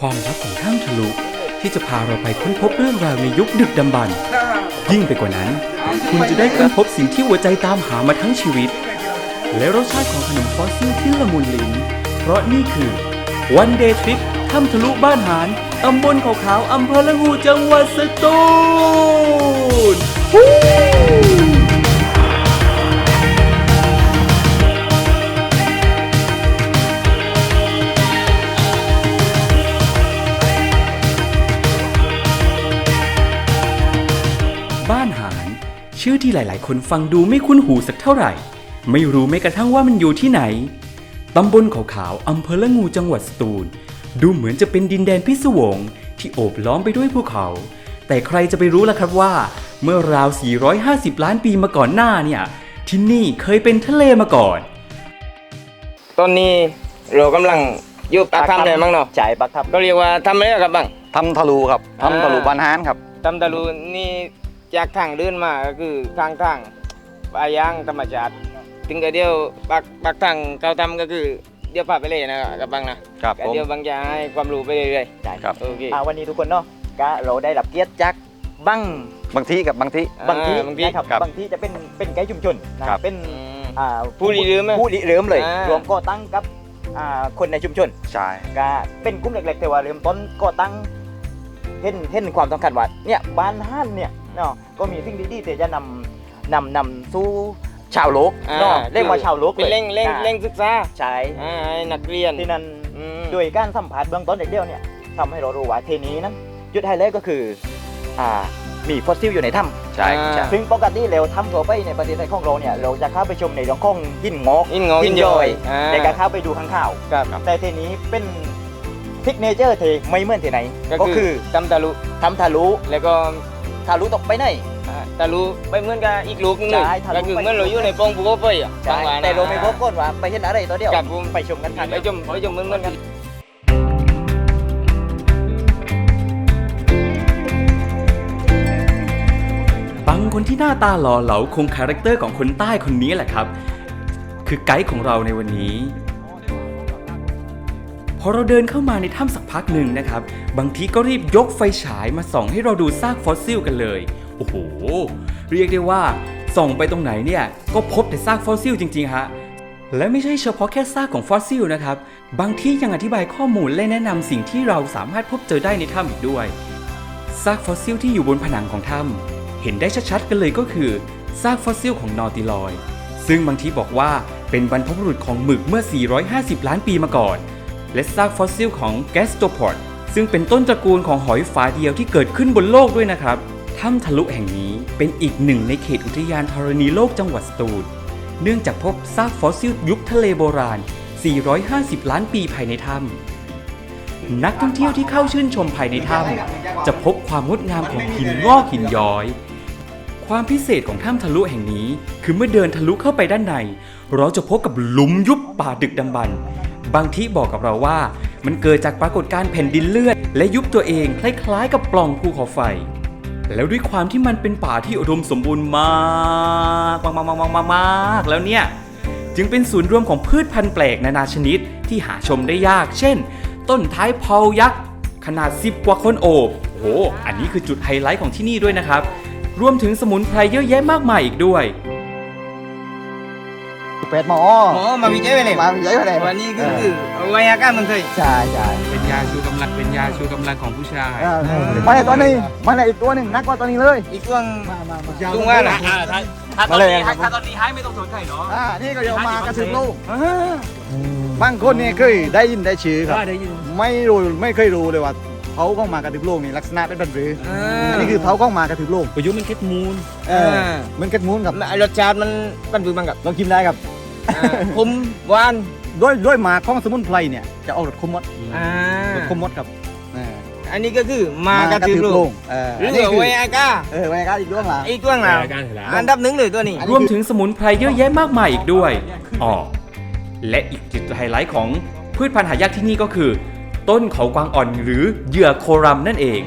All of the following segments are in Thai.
ความลับของถ้ำทะลุที่จะพาเราไปค้นพบเรื่องราวในยุคดึกดำบรรพ์ยิ่งไปกว่านั้น คุณจะได้ค้นพบสิ่งที่หัวใจตามหามาทั้งชีวิต และรสชาติของขนมฟอสซิลที่ละมุนลิ้น เพราะนี่คือ One Day Trip ถ้ำทะลุบ้านหารตำบลเขาขาวอำเภอละงูจังหวัดสตูล ชื่อที่หลาย ๆ คนฟังดูไม่คุ้นหูสักเท่าไหร่ ไม่รู้แม้กระทั่งว่ามันอยู่ที่ไหน ตำบลเขาขาวอำเภอละงูจังหวัดสตูล ดูเหมือนจะเป็นดินแดนพิศวงที่โอบล้อมไปด้วยภูเขา แต่ใครจะไปรู้ล่ะครับว่า เมื่อราว 450 ล้านปีมาก่อนหน้าเนี่ย ที่นี่เคยเป็นทะเลมาก่อน ตอนนี้เรากำลังอยู่ปากถ้ำเลยมั้งเนาะจ่ายปักทับก็เรียกว่าทำอะไรครับบ้างทำทะลุครับอ่าทำทะลุบานฮานครับทำตะลูนี่ จากทางเดินมาก็คือข้างทางป่ายางธรรมชาติถึงก็เดียวปากปากทางเขาทำก็คือเดี๋ยวพาไปเลยนะครับบ้างนะครับก็ผมเดี๋ยวบางจะให้ความรู้ไปเรื่อยจ่ายครับๆโอเคอ่าวันนี้ทุกคนเนาะก็เราได้รับเกียรติจากบังบางทีกับบางทีบางที่อ่บางทีนะครับครับบางที่จะเป็นเป็นไกด์ชุมชนนะครับเป็นอืมอ่าผู้ริเริ่มไหมผู้ริเริ่มเลยอ่ารวมก่อตั้งกับอ่าคนในชุมชนใช่ก็เป็นกลุ่มเล็กๆแต่ว่าเริ่มต้นก่อตั้งเห็นเห็นความสำคัญว่าเนี่ยบ้านห้านเนี่ย เนาะก็มีสิ่งดีๆที่จะนำนำนำสู่ชาวโลกอ่าเนาะเรียกว่าชาวโลกเป็นเลยเร่งเร่งอ่าเร่งศึกษาใช่อ่าให้นักเรียนที่นั้น อืม โดยการสัมผัสเบื้องต้นเด็กเดียวเนี่ยทำให้เรารู้ว่าเทนี้นั้นจุดไฮไลท์ก็คืออ่ามีฟอสซิลอยู่ในถ้ำใช่ใช่ ซึ่งปกติแล้วถ้ำทั่วไปในประเทศไทยของเราเนี่ยเราจะเข้าไปชมในเรื่องของหินงอกอินงอหิอินนย่ย่ออยยอ่า ในการเข้าไปดูข้างข่าว ครับ แต่เทนี้เป็นทิกเนเจอร์เทไม่เหมือนที่ไหนก็ก็คืคืออทำตะลุทำทะลุแล้วก็ ทะลุตกไปไหนอ่าตะลุไปเหมือนกับอีกลูกนึงใช่ทะลุก็คือไปเหมื่อนเราอยู่ในปองภูเขาไฟอะใช่บงวันแต่เราไม่พบอ่ก้อนว่าไปเห็นอะไรตัวเดียวครับผมไปชมกันทางไปชมไปชมเหมือนเหมือนกันบางคนที่หน้าตาหล่อเหลาคงคาแรคเตอร์ของคนใต้คนนี้แหละครับ คือไกด์ของเราในวันนี้ พอเราเดินเข้ามาในถ้ำสักพักหนึ่งนะครับ บางทีก็รีบยกไฟฉายมาส่องให้เราดูซากฟอสซิลกันเลย โอ้โห เรียกได้ว่าส่องไปตรงไหนเนี่ย ก็พบแต่ซากฟอสซิลจริงๆฮะและไม่ใช่เฉพาะแค่ซากของฟอสซิลนะครับ บางที่ยังอธิบายข้อมูลและแนะนำสิ่งที่เราสามารถพบเจอได้ในถ้ำอีกด้วย ซากฟอสซิลที่อยู่บนผนังของถ้ำเห็นได้ชัดๆกันเลยก็คือ ซากฟอสซิลของนอร์ติลอย ซึ่งบางทีบอกว่าเป็นบรรพบุรุษของหมึกเมื่อ 450 ล้านปีมาก่อน และซากฟอสซิลของแกสโตพอดซึ่งเป็นต้นตระกูลของหอยฝาเดียวที่เกิดขึ้นบนโลกด้วยนะครับถ้ำทะลุแห่งนี้เป็นอีกหนึ่งในเขตอุทยานธรณีโลกจังหวัดสตูล เนื่องจากพบซากฟอสซิลยุคทะเลโบราณ 450 ล้านปีภายในถ้ำนักท่องเที่ยวที่เข้าชื่นชมภายในถ้ำจะพบความงดงามของหินงอกหินย้อย ความพิเศษของถ้ำทะลุแห่งนี้ คือเมื่อเดินทะลุเข้าไปด้านใน เราจะพบกับหลุมยุบป่าดึกดำบรร บางที่บอกกับเราว่า มันเกิดจากปรากฏการณ์แผ่นดินเลื่อน และยุบตัวเองคล้ายๆ กับปล่องภูเขาไฟ แล้วด้วยความที่มันเป็นป่าที่อุดมสมบูรณ์มากมากมากมากมากมากแล้วเนี่ย จึงเป็นศูนย์รวมของพืชพันธุ์แปลกนานาชนิดที่หาชมได้ยาก เช่น ต้นท้ายเผายักษ์ขนาด 10 กว่าคนโอบโอ้โห อันนี้คือจุดไฮไลท์ของที่นี่ด้วยนะครับ รวมถึงสมุนไพรเยอะแยะมากมายอีกด้วย เป็ดหมอหมอมาวิจัยไปเลยมาใหญ่ไปเลยวันนี้ก็คือไวยากรรมมันเคยใช่ใช่เป็นยาชูกำลังเป็นยาชูกำลังของผู้ชายมาเลยตัวนี้มาเลยอีกตัวหนึ่งนักกว่าตัวนี้เลย อีกช่วงลุงว่าน่ะมาเลยถ้าตอนนี้ให้ไม่ต้องสนใจเนาะอ่านี่ก็เดี๋ยวมากระถึงลูกบางคนนี่เคยได้ยินได้ชื่อครับได้ยินไม่รู้ไม่เคยรู้เลยว่า เผาก้องมากระถึงโลกนี่ลักษณะเป็นแบบนี้อันนี้คือเผาก้องมากระถึงโลกประยุทธ์มันเก็ตมูลเออเหมือนกันมูนกับรสชาติมันกันบือบังกับลองกินได้ครับผมหวานด้วยด้วยหมากของสมุนไพรเนี่ยจะเอารสคมมดอ่ารสคมมดครับเอออันนี้ก็คือมากระตือรือร้นเออหรือัอนนี้คือเวยากาเออไว้กันอีกเรื่องละอีกช่วงน่ะอันดับหนึ่งเลยตัวนี้ รวมถึงสมุนไพรเยอะแยะมากมายอีกด้วยอ๋อและอีกจุดไฮไลท์ของพืชพันธุ์หายากที่นี่ก็คือ ต้นเขากวางอ่อนหรือเหยื่อโครัมนั่นเอง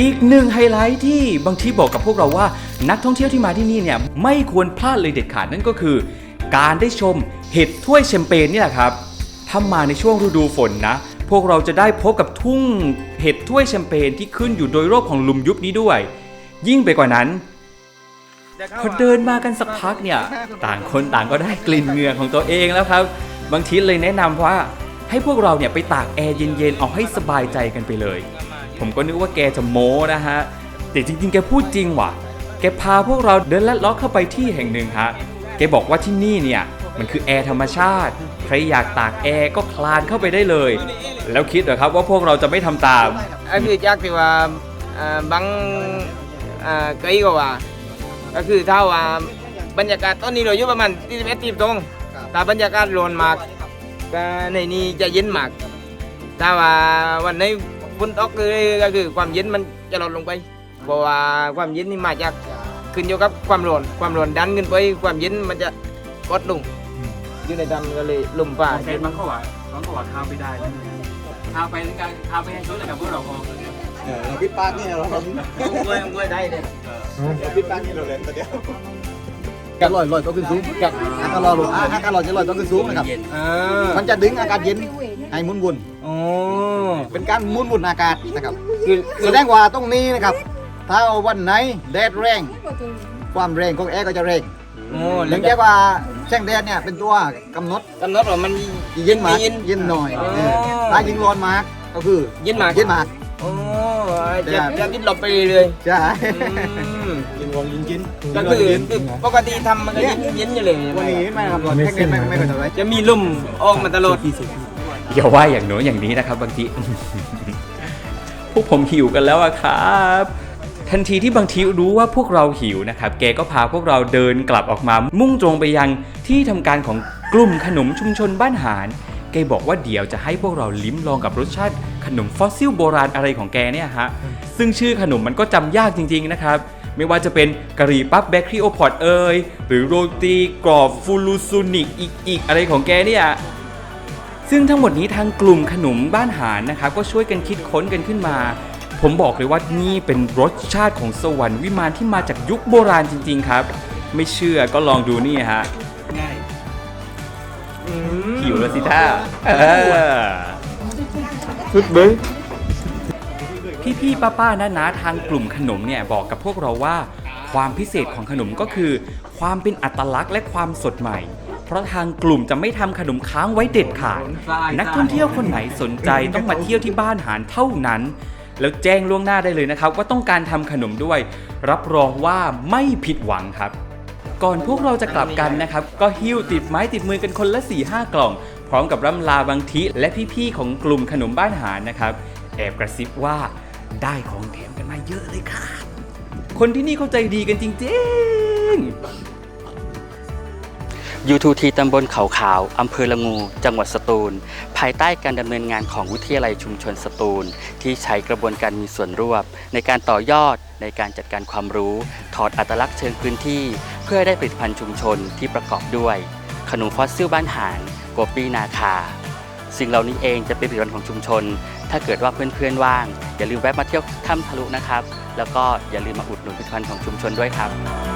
อีกหนึ่งไฮไลท์ที่บางทีบอกกับพวกเราว่า นักท่องเที่ยวที่มาที่นี่เนี่ยไม่ควรพลาดเลยเด็ดขาดนั่นก็คือ การได้ชมเห็ดถ้วยแชมเปญนี่แหละครับถ้ามาในช่วงฤดูฝนนะ พวกเราจะได้พบกับทุ่งเห็ดถ้วยแชมเปญที่ขึ้นอยู่โดยรอบของลุมยุบนี้ด้วย ยิ่งไปกว่านั้นพอเดินมากันสักพักเนี่ย ต่างคนต่างก็ได้กลิ่นเหงื่อของตัวเองแล้วครับ บางทีเลยแนะนำว่า ให้พวกเราเนี่ยไปตากแอร์เย็นๆเอาให้สบายใจกันไปเลย ผมก็นึกว่าแกจะโม้นะฮะ แต่จริงๆ แกพูดจริงว่ะ แกพาพวกเราเดินลัดเล้อเข้าไปที่แห่งหนึ่งฮะ แกบอกว่าที่นี่เนี่ยมันคือแอร์ธรรมชาติ ใครอยากตากแอร์ก็คลานเข้าไปได้เลย แล้วคิดเหรอครับว่าพวกเราจะไม่ทำตามก็คือจากที่ว่าอ่าบางอ่าเกยก็ว่า ก็คือถ้าว่าบรรยากาศตอนนี้เราอยู่ประมาณที่สิบเอ็ดที่ตรงถ้าบรรยากาศร้อนมาก ก็ในนี้จะเย็นมากถ้าว่าวันไหนฝนตกเลยก็คือความเย็นมันจะลดลงไป เพราะว่าความเย็นนี่มาจากขึ้นอยู่กับความร้อน ความร้อนดันขึ้นไป ความเย็นมันจะกดลงอยู่ในดำก็เลยลมป่าเซนมันก็ว่ามันก็ว่าข้ามไปได้ข้ามไปกันข้ามไปให้ชุดเลยกับพวกเราพอเราพิดปากนี่เรากล้วยกล้วยได้เลยเราพิดปากนี่เราเล่นตัวเดียว กันลอยลอยต้องขึ้นสูงกับอากาศลอยลงอากาศลอยจะลอยต้องขึ้นสูงนะครับอ่ามันจะดึงอากาศเย็นให้หมุนวนอ๋อเป็นการหมุนวนอากาศนะครับคือคืแสอดงว่าตรงนี้นะครับ ถ้าวันไหนแดดแรง ความแรงของแอร์ก็จะแรงโอ้เนื่แล้อวงจากว่าแสงแดดเนี่ยเป็นตัวกำหนดกำหนดว่ามันเย็นมากเย็นเย็นหน่อยอ๋อเออถ้ายิงร้อนมากก็คือเย็นมากเย็นมาก โอ้จะจะติดลบไปเรื่อยใช่ๆอืมยิงร้อนยิงกินก็คือคือปกติทำมันก็เย็นเย็นอยู่เลยวันนี้ไม่ครับร้อนแค่ไม่ไม่ไม่ค่อยเท่าไหรจะมีลมออกมาตลอดอย่าว่าอย่างโน้นอย่างนี้นะครับบางทีพวกผมหิวกันแล้วอะครับทันทีที่บางทีรู้ว่าพวกเราหิวนะครับ แกก็พาพวกเราเดินกลับออกมา มุ่งตรงไปยังที่ทำการของกลุ่มขนมชุมชนบ้านหารแกบอกว่าเดี๋ยวจะให้พวกเราลิ้มลองกับรสชาติ ขนมฟอสซิลโบราณอะไรของแกเนี่ยฮะ ซึ่งชื่อขนมมันก็จำยากจริง ๆ นะครับ ไม่ว่าจะเป็นกะหรี่ปั๊บแบคทีโอพอตเอยหรือโรตีกรอบฟูลูซูนิกอีกอีกอะไรของแกเนี่ยซึ่งทั้งหมดนี้ทางกลุ่มขนมบ้านหารนะครับก็ช่วยกันคิดค้นกันขึ้นมา ผมบอกเลยว่านี่เป็นรสชาติของสวรรค์วิมานที่มาจากยุคโบราณจริง ๆ ครับ ไม่เชื่อก็ลองดูนี่ฮะหิวแล้วสิท่าเออ สุดเบ้พี่ๆป้าๆน้าๆทางกลุ่มขนมเนี่ยบอกกับพวกเราว่า ความพิเศษของขนมก็คือ ความเป็นอัตลักษณ์และความสดใหม่ เพราะทางกลุ่มจะไม่ทำขนมค้างไว้เด็ดขาดนักท่องเที่ยวคนไหนสนใจต้องมาเที่ยวที่บ้านหารเท่านั้น แล้วแจ้งล่วงหน้าได้เลยนะครับ ว่าต้องการทำขนมด้วย รับรองว่าไม่ผิดหวังครับ ก่อนพวกเราจะกลับกันนะครับ ก็หิ้วติดไม้ติดมือกันคนละ4ี่ห้ากล่อง พร้อมกับร่ำลาบางทีและพี่ๆของกลุ่มขนมบ้านหารนะครับ แอบกระซิบว่าได้ของแถมกันมาเยอะเลยครับ คนที่นี่เข้าใจดีกันจริงๆ U2T ตำบลเขาขาว อำเภอละงู จังหวัดสตูล ภายใต้การดำเนินงานของวิทยาลัยชุมชนสตูล ที่ใช้กระบวนการมีส่วนร่วมในการต่อยอดในการจัดการความรู้ ถอดอัตลักษณ์เชิงพื้นที่ เพื่อได้ผลิตภัณฑ์ชุมชนที่ประกอบด้วย ขนมฟอสซิลบ้านหาน โกปี้นาคา สิ่งเหล่านี้เองจะเป็นผลิตภัณฑ์ของชุมชน ถ้าเกิดว่าเพื่อนๆว่าง อย่าลืมแวะมาเที่ยวถ้ำทะลุนะครับ แล้วก็อย่าลืมมาอุดหนุนผลิตภัณฑ์ของชุมชนด้วยครับ